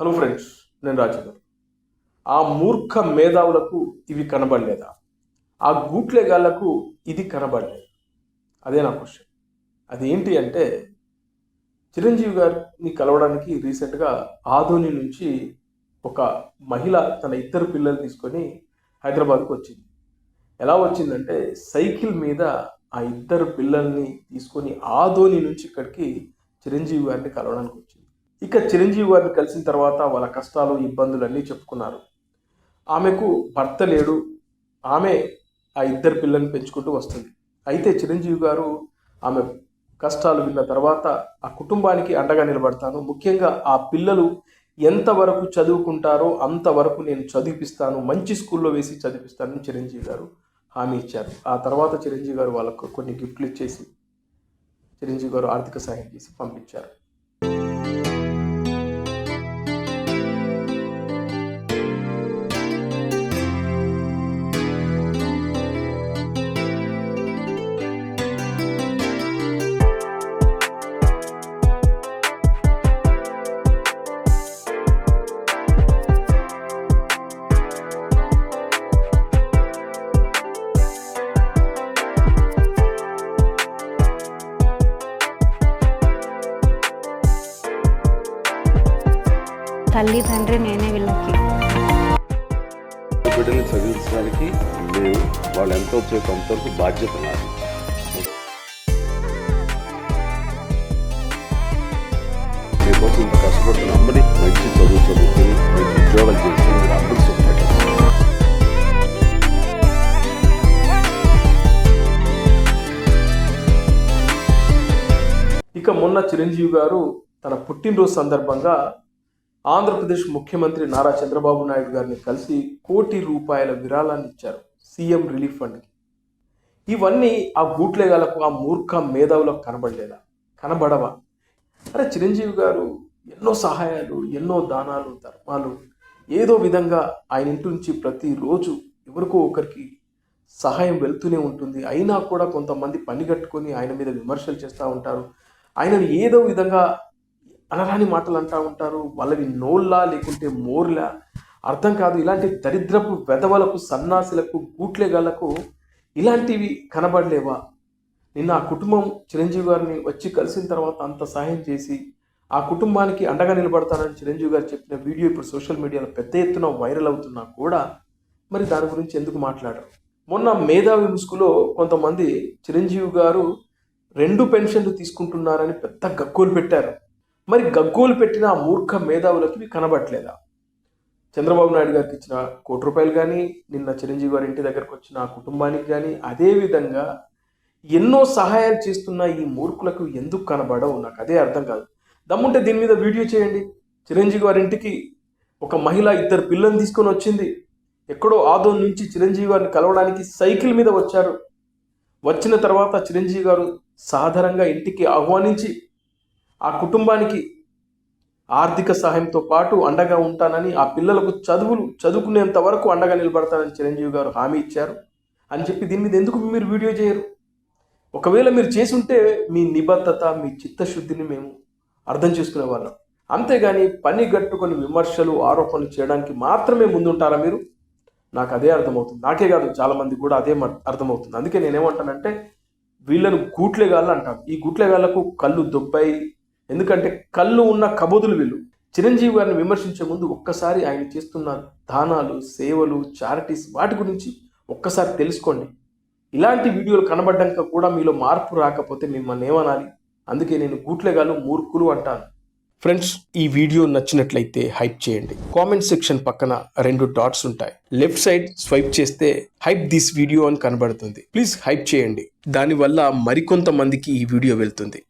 Hello friends నేను రాజేందర్. ఆ మూర్ఖ మేధావులకు ఇవి కనబడలేదా? ఆ గూట్లేగాళ్ళకు ఇది కనబడలేదు. అదే నా క్వశ్చన్ అదేంటి అంటే చిరంజీవి గారిని కలవడానికి రీసెంట్గా ఆదోని నుంచి ఒక మహిళ తన ఇద్దరు పిల్లలు తీసుకొని హైదరాబాద్కు వచ్చింది. ఎలా వచ్చిందంటే సైకిల్ మీద ఆ ఇద్దరు పిల్లల్ని తీసుకొని ఆధోని నుంచి ఇక్కడికి చిరంజీవి గారిని కలవడానికి వచ్చింది. ఇక చిరంజీవి గారిని కలిసిన తర్వాత వాళ్ళ కష్టాలు ఇబ్బందులు అన్నీ చెప్పుకున్నారు. ఆమెకు భర్త లేడు. ఆమె ఆ ఇద్దరు పిల్లల్ని పెంచుకుంటూ వస్తుంది. అయితే చిరంజీవి గారు ఆమె కష్టాలు విన్న తర్వాత ఆ కుటుంబానికి అండగా నిలబడతాను. ముఖ్యంగా ఆ పిల్లలు ఎంతవరకు చదువుకుంటారో అంతవరకు నేను చదివిపిస్తాను. మంచి స్కూల్లో వేసి చదివిపిస్తానని చిరంజీవి గారు హామీ ఇచ్చారు. ఆ తర్వాత చిరంజీవి గారు వాళ్ళకు కొన్ని గిఫ్ట్లు ఇచ్చేసి చిరంజీవి గారు ఆర్థిక సహాయం చేసి పంపించారు. తల్లి తండ్రి నేనే వీళ్ళకి. బిడ్డని చదివించడానికి మేము వాళ్ళు ఎంత వచ్చే కొంతవరకు బాధ్యత నాది. మీకోసం ఇంత కష్టపడుతున్న అమ్మని మంచి చదువు చదువుకుని మంచి ఉద్యోగాలు చేసి మీరు అందరూ సుఖపెట్టారు ఇక మొన్న చిరంజీవి గారు తన పుట్టినరోజు సందర్భంగా ఆంధ్రప్రదేశ్ ముఖ్యమంత్రి నారా చంద్రబాబు నాయుడు గారిని కలిసి కోటి రూపాయల విరాళాన్ని ఇచ్చారు సీఎం రిలీఫ్ ఫండ్కి. ఇవన్నీ ఆ గూట్లేగాలకు ఆ మూర్ఖ మేధావులకు కనబడలేదా? కనబడవా? అరే చిరంజీవి గారు ఎన్నో సహాయాలు ఎన్నో దానాలు ధర్మాలు ఏదో విధంగా ఆయన ఇంటి నుంచి ప్రతిరోజు ఎవరికో ఒకరికి సహాయం వెళ్తూనే ఉంటుంది. అయినా కూడా కొంతమంది పని కట్టుకొని ఆయన మీద విమర్శలు చేస్తూ ఉంటారు. ఆయనను ఏదో విధంగా అలరాని మాటలు అంటూ ఉంటారు వాళ్ళవి నోళ్ళా లేకుంటే మోర్లా. అర్థం కాదు ఇలాంటి దరిద్రపు వెధవలకు సన్నాసులకు గూట్లేగాళ్ళకు ఇలాంటివి కనబడలేవా? నిన్న ఆ కుటుంబం చిరంజీవి గారిని వచ్చి కలిసిన తర్వాత అంత సహాయం చేసి ఆ కుటుంబానికి అండగా నిలబడతానని చిరంజీవి గారు చెప్పిన వీడియో ఇప్పుడు సోషల్ మీడియాలో పెద్ద ఎత్తున వైరల్ అవుతున్నా కూడా మరి దాని గురించి ఎందుకు మాట్లాడరు? మొన్న మేధావి ముసుగులో కొంతమంది చిరంజీవి గారు రెండు పెన్షన్లు తీసుకుంటున్నారని పెద్ద గగ్గోలు పెట్టారు. మరి గగ్గోలు పెట్టిన ఆ మూర్ఖ మేధావులకి ఇవి కనబడట్లేదా? చంద్రబాబు నాయుడు గారికి ఇచ్చిన కోటి రూపాయలు కానీ నిన్న చిరంజీవి గారి ఇంటి దగ్గరకు వచ్చిన ఆ కుటుంబానికి కానీ అదేవిధంగా ఎన్నో సహాయాలు చేస్తున్న ఈ మూర్ఖులకు ఎందుకు కనబడవు? నాకు అదే అర్థం కాదు. దమ్ముంటే దీని మీద వీడియో చేయండి. చిరంజీవి గారి ఇంటికి ఒక మహిళ ఇద్దరు పిల్లల్ని తీసుకొని వచ్చింది. ఎక్కడో ఆదో నుంచి చిరంజీవి గారిని కలవడానికి సైకిల్ మీద వచ్చారు. వచ్చిన తర్వాత చిరంజీవి గారు సాధారణంగా ఇంటికి ఆహ్వానించి ఆ కుటుంబానికి ఆర్థిక సహాయంతో పాటు అండగా ఉంటానని ఆ పిల్లలకు చదువులు చదువుకునేంత వరకు అండగా నిలబడతానని చిరంజీవి గారు హామీ ఇచ్చారు. అని చెప్పి దీని మీద ఎందుకు మీరు వీడియో చేయరు? ఒకవేళ మీరు చేసి ఉంటే మీ నిబద్ధత మీ చిత్తశుద్ధిని మేము అర్థం చేసుకునే వాళ్ళం అంతేగాని పని గట్టుకొని విమర్శలు ఆరోపణలు చేయడానికి మాత్రమే ముందుంటారా మీరు? నాకు అదే అర్థమవుతుంది. నాకే కాదు చాలామంది కూడా అదే అర్థమవుతుంది. అందుకే నేనేమంటానంటే వీళ్ళను గూట్లేగాళ్ళు అంటాను. ఈ గూట్లేగాళ్ళకు కళ్ళు దొబ్బాయి ఎందుకంటే కళ్ళు ఉన్న కబోదులు వీళ్ళు. చిరంజీవి గారిని విమర్శించే ముందు ఒక్కసారి ఆయన చేస్తున్న దానాలు సేవలు చారిటీస్ వాటి గురించి ఒక్కసారి తెలుసుకోండి. ఇలాంటి వీడియోలు కనబడ్డాక కూడా మీలో మార్పు రాకపోతే మిమ్మల్ని ఏమనాలి? అందుకే నేను గూట్లేగాళ్ళు మూర్ఖులు అంటాను. ఫ్రెండ్స్ ఈ వీడియో నచ్చినట్లయితే హైప్ చేయండి. కామెంట్ సెక్షన్ పక్కన రెండు డాట్స్ ఉంటాయి. లెఫ్ట్ సైడ్ స్వైప్ చేస్తే హైప్ దిస్ వీడియో అని కనబడుతుంది. ప్లీజ్ హైప్ చేయండి. దానివల్ల మరికొంతమందికి ఈ వీడియో వెళ్తుంది.